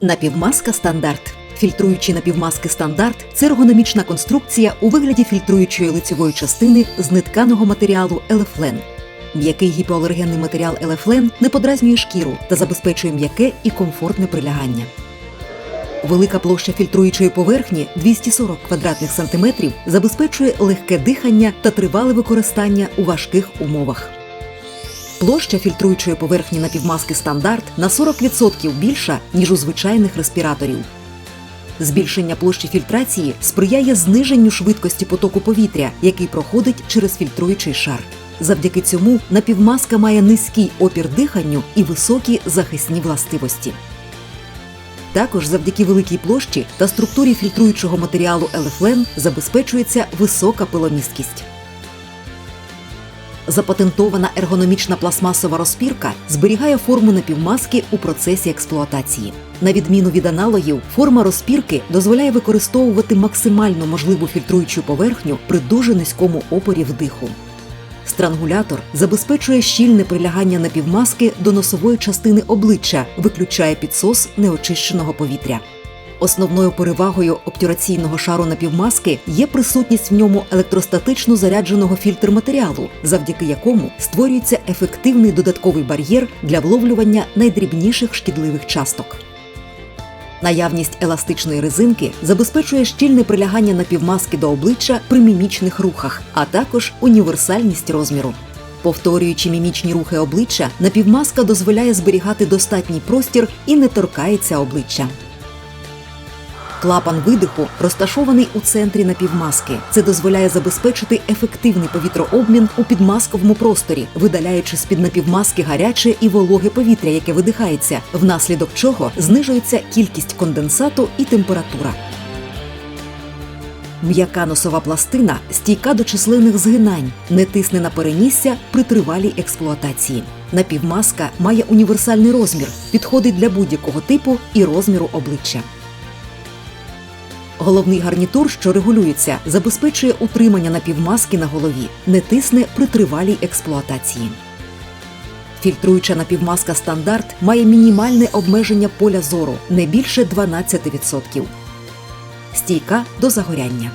Напівмаска стандарт. Фільтруючі напівмаски стандарт це ергономічна конструкція у вигляді фільтруючої лицьової частини з нетканого матеріалу елефлен. М'який гіпоалергенний матеріал елефлен не подразнює шкіру та забезпечує м'яке і комфортне прилягання. Велика площа фільтруючої поверхні 240 квадратних сантиметрів забезпечує легке дихання та тривале використання у важких умовах. Площа фільтруючої поверхні напівмаски стандарт на 40% більша, ніж у звичайних респіраторів. Збільшення площі фільтрації сприяє зниженню швидкості потоку повітря, який проходить через фільтруючий шар. Завдяки цьому напівмаска має низький опір диханню і високі захисні властивості. Також завдяки великій площі та структурі фільтруючого матеріалу елефлен забезпечується висока пиломісткість. Запатентована ергономічна пластмасова розпірка зберігає форму напівмаски у процесі експлуатації. На відміну від аналогів, форма розпірки дозволяє використовувати максимально можливу фільтруючу поверхню при дуже низькому опорі вдиху. Странгулятор забезпечує щільне прилягання напівмаски до носової частини обличчя, виключає підсос неочищеного повітря. Основною перевагою обтюраційного шару напівмаски є присутність в ньому електростатично зарядженого фільтр матеріалу, завдяки якому створюється ефективний додатковий бар'єр для вловлювання найдрібніших шкідливих часток. Наявність еластичної резинки забезпечує щільне прилягання напівмаски до обличчя при мімічних рухах, а також універсальність розміру. Повторюючи мімічні рухи обличчя, напівмаска дозволяє зберігати достатній простір і не торкається обличчя. Клапан видиху розташований у центрі напівмаски. Це дозволяє забезпечити ефективний повітрообмін у підмасковому просторі, видаляючи з під напівмаски гаряче і вологе повітря, яке видихається, внаслідок чого знижується кількість конденсату і температура. М'яка носова пластина стійка до численних згинань, не тисне на перенісся при тривалій експлуатації. Напівмаска має універсальний розмір, підходить для будь-якого типу і розміру обличчя. Головний гарнітур, що регулюється, забезпечує утримання напівмаски на голові, не тисне при тривалій експлуатації. Фільтруюча напівмаска стандарт має мінімальне обмеження поля зору не більше 12%. Стійка до загоряння.